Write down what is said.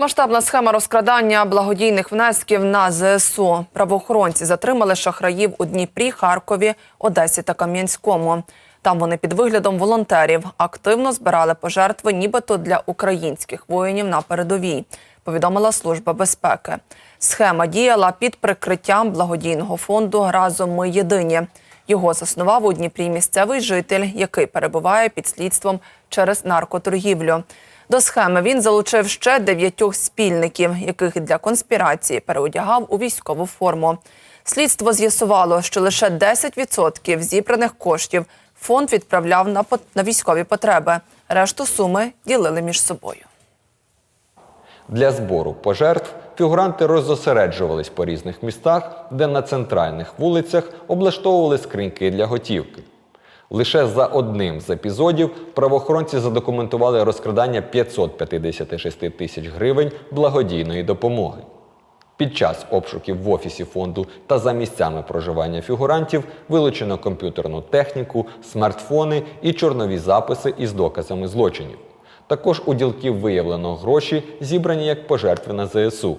Масштабна схема розкрадання благодійних внесків на ЗСУ. Правоохоронці затримали шахраїв у Дніпрі, Харкові, Одесі та Кам'янському. Там вони під виглядом волонтерів активно збирали пожертви, нібито для українських воїнів на передовій. Повідомила служба безпеки. Схема діяла під прикриттям благодійного фонду Разом ми єдині. Його заснував у Дніпрі місцевий житель, який перебуває під слідством через наркоторгівлю. До схеми він залучив ще дев'ятьох спільників, яких для конспірації переодягав у військову форму. Слідство з'ясувало, що лише 10% зібраних коштів фонд відправляв на, військові потреби. Решту суми ділили між собою. Для збору пожертв фігуранти роззосереджувались по різних містах, де на центральних вулицях облаштовували скриньки для готівки. Лише за одним з епізодів правоохоронці задокументували розкрадання 556 тисяч гривень благодійної допомоги. Під час обшуків в офісі фонду та за місцями проживання фігурантів вилучено комп'ютерну техніку, смартфони і чорнові записи із доказами злочинів. Також у ділків виявлено гроші, зібрані як пожертви на ЗСУ.